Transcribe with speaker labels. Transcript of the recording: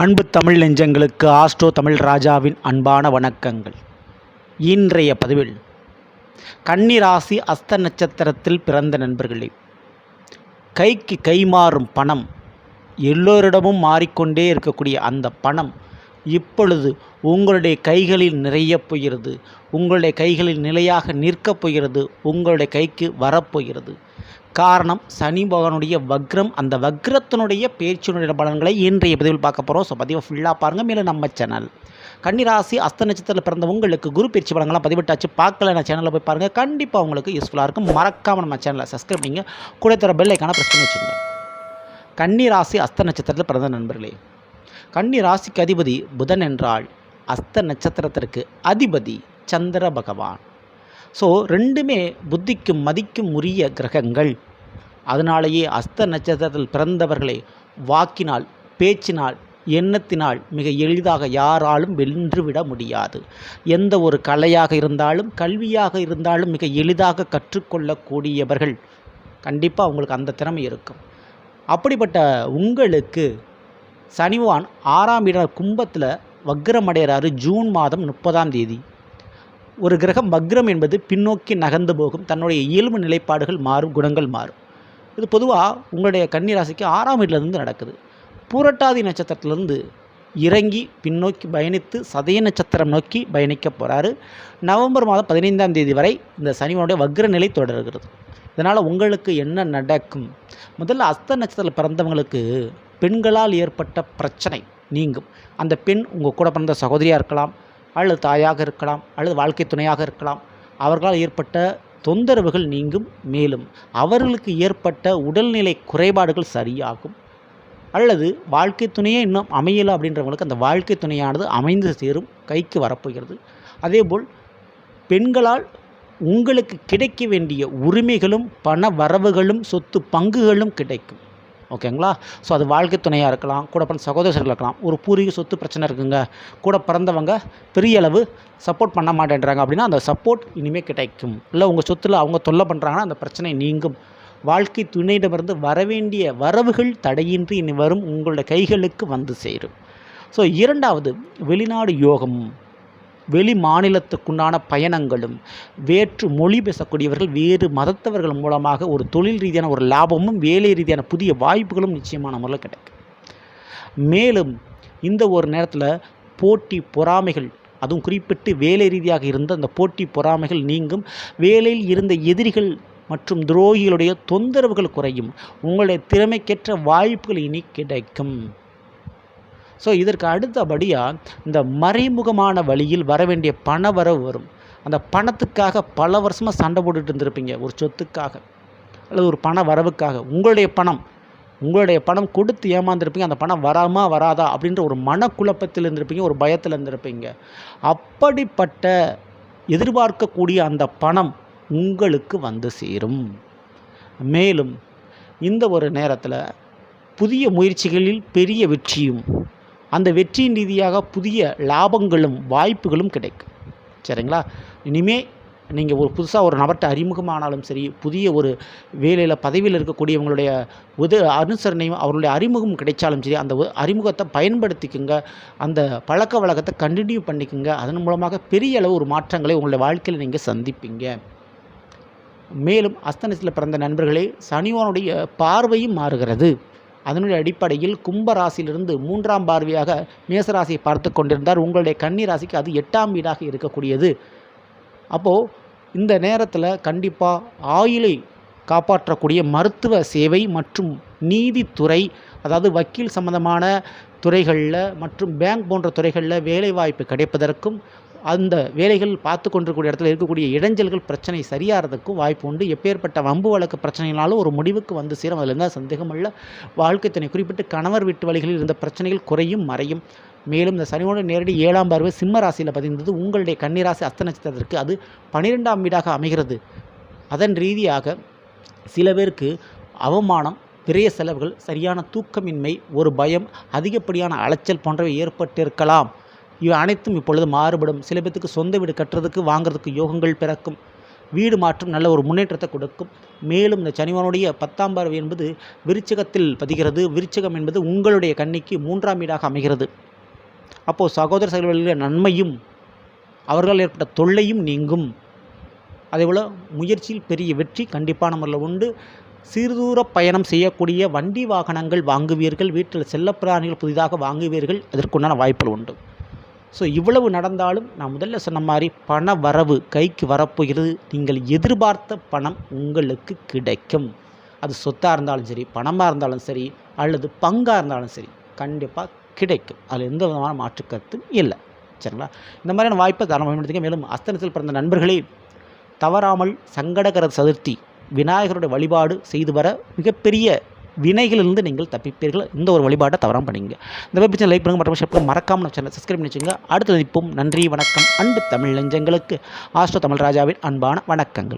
Speaker 1: அன்பு தமிழ் நெஞ்சங்களுக்கு ஆஸ்ட்ரோ தமிழ் ராஜாவின் அன்பான வணக்கங்கள். இன்றைய பதிவில் கன்னிராசி அஸ்த நட்சத்திரத்தில் பிறந்த நண்பர்களே கைக்கு கைமாறும் பணம் எல்லோரிடமும் மாறிக்கொண்டே இருக்கக்கூடிய அந்த பணம் இப்பொழுது உங்களுடைய கைகளில் நிறைய போகிறது. உங்களுடைய கைகளில் நிலையாக நிற்கப் போகிறது. உங்களுடைய கைக்கு வரப்போகிறது காரணம் சனி பகவானுடைய வக்ரம் அந்த வக்ரத்தினுடைய பேச்சினுடைய பலன்களை இன்றைய பதிவில் பார்க்க போகிறோம் ஸோ பதிவை ஃபுல்லாக பாருங்கள் மேலே நம்ம சேனல் கன்னிராசி அஸ்த நட்சத்திரத்தில் பிறந்த உங்களுக்கு குரு பயிற்சி பலன்கள்லாம் பதிவிட்டாச்சு. பார்க்கல நான் சேனலில் போய் பாருங்கள் கண்டிப்பாக உங்களுக்கு யூஸ்ஃபுல்லாக இருக்கும். மறக்காமல் நம்ம சேனலை சப்ஸ்கிரைப் பண்ணிங்க. கூட தர பெல் ஐக்கான ப்ரெஸ் பண்ணி வச்சுங்க கன்னிராசி அஸ்த நட்சத்திரத்தில் பிறந்த நண்பர்களே கன்னி ராசிக்கு அதிபதி புதன் என்றால் அஸ்த நட்சத்திரத்திற்கு அதிபதி சந்திர பகவான். ஸோ ரெண்டுமே புத்திக்கும் மதிக்கும் உரிய கிரகங்கள். அதனாலேயே அஸ்த நட்சத்திரத்தில் பிறந்தவர்களை வாக்கினால் பேச்சினால் எண்ணத்தினால் மிக எளிதாக யாராலும் வென்றுவிட முடியாது. எந்த ஒரு கலையாக இருந்தாலும் கல்வியாக இருந்தாலும் மிக எளிதாக கற்றுக்கொள்ளக்கூடியவர்கள் கண்டிப்பாக அவங்களுக்கு அந்த திறமை இருக்கும். அப்படிப்பட்ட உங்களுக்கு சனிவான் ஆறாம் இட கும்பத்தில் வக்ரமடைகிறாரு ஜூன் மாதம் முப்பதாம் தேதி. ஒரு கிரகம் வக்ரம் என்பது பின்னோக்கி நகர்ந்து போகும். தன்னுடைய இயல்பு நிலைப்பாடுகள் மாறும் குணங்கள் மாறும். இது பொதுவாக உங்களுடைய கன்னிராசிக்கு ஆறாம் வீட்டிலேருந்து நடக்குது. பூரட்டாதி நட்சத்திரத்திலிருந்து இறங்கி பின்னோக்கி பயணித்து சதய நட்சத்திரம் நோக்கி பயணிக்க போகிறாரு நவம்பர் மாதம் பதினைந்தாம் தேதி வரை இந்த சனிவனுடைய வக்ர நிலை தொடர்கிறது. இதனால் உங்களுக்கு என்ன நடக்கும்? முதல்ல அஸ்த நட்சத்திரத்தில் பிறந்தவங்களுக்கு பெண்களால் ஏற்பட்ட பிரச்சனை நீங்கும். அந்த பெண் உங்கள் கூட பிறந்த சகோதரியாக இருக்கலாம் அல்லது தாயாக இருக்கலாம் அல்லது வாழ்க்கை துணையாக இருக்கலாம். அவர்களால் ஏற்பட்ட தொந்தரவுகள் நீங்கும். மேலும் அவர்களுக்கு ஏற்பட்ட உடல்நிலை குறைபாடுகள் சரியாகும். அல்லது வாழ்க்கை துணையே இன்னும் அமையலை அப்படின்றவங்களுக்கு அந்த வாழ்க்கை துணையானது அமைந்து சேரும் கைக்கு வரப்போகிறது. அதேபோல் பெண்களால் உங்களுக்கு கிடைக்க வேண்டிய உரிமைகளும் பண வரவுகளும் சொத்து பங்குகளும் கிடைக்கும். ஓகேங்களா? ஸோ அது வாழ்க்கை துணையாக இருக்கலாம் கூட பிறந்த சகோதரர்கள் இருக்கலாம் ஒரு பூர்வீக சொத்து பிரச்சனை இருக்குங்க. கூட பிறந்தவங்க பெரிய அளவு சப்போர்ட் பண்ண மாட்டேன்றாங்க அப்படின்னா அந்த சப்போர்ட் இனிமேல் கிடைக்கும். இல்லை உங்கள் சொத்தில் அவங்க தொல்லை பண்ணுறாங்கன்னா அந்த பிரச்சனை நீங்கும். வாழ்க்கை துணையிடமிருந்து வரவேண்டிய வரவுகள் தடையின்றி இனி வரும் உங்களுடைய கைகளுக்கு வந்து சேரும். ஸோ இரண்டாவது வெளிநாடு யோகம். வெளி மாநிலத்துக்குண்டான பயணங்களும் வேற்று மொழி பேசக்கூடியவர்கள் வேறு மதத்தவர்கள் மூலமாக ஒரு தொழில் ரீதியான ஒரு லாபமும் வேலை ரீதியான புதிய வாய்ப்புகளும் நிச்சயமான முறையில் கிடைக்கும். மேலும் இந்த ஒரு நேரத்தில் போட்டி பொறாமைகள் அதுவும் குறிப்பிட்டு வேலை ரீதியாக இருந்த அந்த போட்டி பொறாமைகள் நீங்கும். வேலையில் இருந்த எதிரிகள் மற்றும் துரோகிகளுடைய தொந்தரவுகள் குறையும். உங்களுடைய திறமைக்கேற்ற வாய்ப்புகள் இனி கிடைக்கும். ஸோ இதற்கு அடுத்தபடியாக இந்த மறைமுகமான வழியில் வர வேண்டிய பண வரவு வரும். அந்த பணத்துக்காக பல வருஷமாக சண்டை போட்டுட்டு இருந்திருப்பீங்க ஒரு சொத்துக்காக அல்லது ஒரு பண வரவுக்காக. உங்களுடைய பணம் உங்களுடைய பணம் கொடுத்து ஏமாந்துருப்பீங்க அந்த பணம் வராமா வராதா அப்படின்ற ஒரு மனக்குழப்பத்தில் இருந்திருப்பீங்க ஒரு பயத்தில் இருந்திருப்பீங்க. அப்படிப்பட்ட எதிர்பார்க்கக்கூடிய அந்த பணம் உங்களுக்கு வந்து சேரும். மேலும் இந்த ஒரு நேரத்தில் புதிய முயற்சிகளில் பெரிய வெற்றியும் அந்த வெற்றியின் ரீதியாக புதிய லாபங்களும் வாய்ப்புகளும் கிடைக்கும். சரிங்களா? இனிமே நீங்கள் ஒரு புதுசாக ஒரு நபர்கிட்ட அறிமுகமானாலும் சரி புதிய ஒரு வேலையில் பதவியில் இருக்கக்கூடியவங்களுடைய உத அனுசரணையும் அவர்களுடைய அறிமுகம் கிடைச்சாலும் சரி அந்த அறிமுகத்தை பயன்படுத்திக்குங்க. அந்த பழக்க வழக்கத்தை கண்டினியூ பண்ணிக்கோங்க. அதன் மூலமாக பெரிய அளவு ஒரு மாற்றங்களை உங்களுடைய வாழ்க்கையில் நீங்கள் சந்திப்பீங்க. மேலும் அஸ்தனத்தில் பிறந்த நண்பர்களே சனிவானுடைய பார்வையும் மாறுகிறது. அதனுடைய அடிப்படையில் கும்பராசியிலிருந்து மூன்றாம் பார்வையாக மேசராசியை பார்த்து கொண்டிருந்தார். உங்களுடைய கன்னி ராசிக்கு அது எட்டாம் வீடாக இருக்கக்கூடியது. அப்போது இந்த நேரத்தில் கண்டிப்பாக ஆயுளை காப்பாற்றக்கூடிய மருத்துவ சேவை மற்றும் நீதித்துறை அதாவது வக்கீல் சம்பந்தமான துறைகளில் மற்றும் பேங்க் போன்ற துறைகளில் வேலைவாய்ப்பு கிடைப்பதற்கும் அந்த வேலைகள் பார்த்து கொண்டிருக்கூடிய இடத்துல இருக்கக்கூடிய இடைஞ்சல்கள் பிரச்சனை சரியாகிறதுக்கும் வாய்ப்பு உண்டு. எப்பேற்பட்ட வம்பு வழக்கு பிரச்சனைகளாலும் ஒரு முடிவுக்கு வந்து சேரும். அதில் இருந்தால் சந்தேகம் இல்லை வாழ்க்கை தன்னை குறிப்பிட்டு கணவர் வீட்டு வழிகளில் இருந்த பிரச்சனைகள் குறையும் மறையும். மேலும் இந்த சனியோட நேரடி ஏழாம் பார்வை சிம்ம ராசியில் பதிந்தது. உங்களுடைய கன்னிராசி அஸ்த நட்சத்திரத்திற்கு அது பனிரெண்டாம் வீடாக அமைகிறது. அதன் ரீதியாக சில பேருக்கு அவமானம் பெரிய செலவுகள் சரியான தூக்கமின்மை ஒரு பயம் அதிகப்படியான அலைச்சல் போன்றவை ஏற்பட்டிருக்கலாம். இவை அனைத்தும் இப்பொழுது மாறுபடும். சில பேர்த்துக்கு சொந்த வீடு கட்டுறதுக்கு வாங்குறதுக்கு யோகங்கள் பிறக்கும். வீடு மாற்றம் நல்ல ஒரு முன்னேற்றத்தை கொடுக்கும். மேலும் இந்த சனிவனுடைய பத்தாம் பார்வை என்பது விருச்சகத்தில் பதிகிறது. விருச்சகம் என்பது உங்களுடைய கண்ணிக்கு மூன்றாம் வீடாக அமைகிறது. அப்போது சகோதர சகோதரிகளின் நன்மையும் அவர்களால் ஏற்பட்ட தொல்லையும் நீங்கும். அதேபோல் முயற்சியில் பெரிய வெற்றி கண்டிப்பான முறையில் உண்டு. சிறுதூர பயணம் செய்யக்கூடிய வண்டி வாகனங்கள் வாங்குவீர்கள். வீட்டில் செல்லப்பிராணிகள் புதிதாக வாங்குவீர்கள். அதற்குண்டான வாய்ப்புகள் உண்டு. ஸோ இவ்வளவு நடந்தாலும் நான் முதல்ல சொன்ன மாதிரி பண வரவு கைக்கு வரப்போகிறது. நீங்கள் எதிர்பார்த்த பணம் உங்களுக்கு கிடைக்கும். அது சொத்தாக இருந்தாலும் சரி பணமாக இருந்தாலும் சரி அல்லது பங்காக இருந்தாலும் சரி கண்டிப்பாக கிடைக்கும். அதில் எந்த விதமான மாற்றுக்கருத்தும் இல்லை. சரிங்களா? இந்த மாதிரியான வாய்ப்பை தாராளமாக பயன்படுத்திக்க. மேலும் அஸ்தனத்தில் பிறந்த நண்பர்களே தவறாமல் சங்கடகர சதுர்த்தி விநாயகருடைய வழிபாடு செய்து வர மிகப்பெரிய வினைகளிலிருந்து நீங்கள் தப்பிப்பீர்கள். இந்த ஒரு வழிபாட்டை தவறாமல் பண்ணிங்க இந்த மாதிரி லைக் பண்ணுங்கள் மற்றும் ஷேர் மறக்காமல் நம்ம சேனல் சப்ஸ்கிரைப் பண்ணிச்சுங்க அடுத்து நிற்போம் நன்றி வணக்கம். அன்பு தமிழ் நெஞ்சங்களுக்கு. ஆஸ்ட்ரோ தமிழ் ராஜாவின் அன்பான வணக்கங்கள்.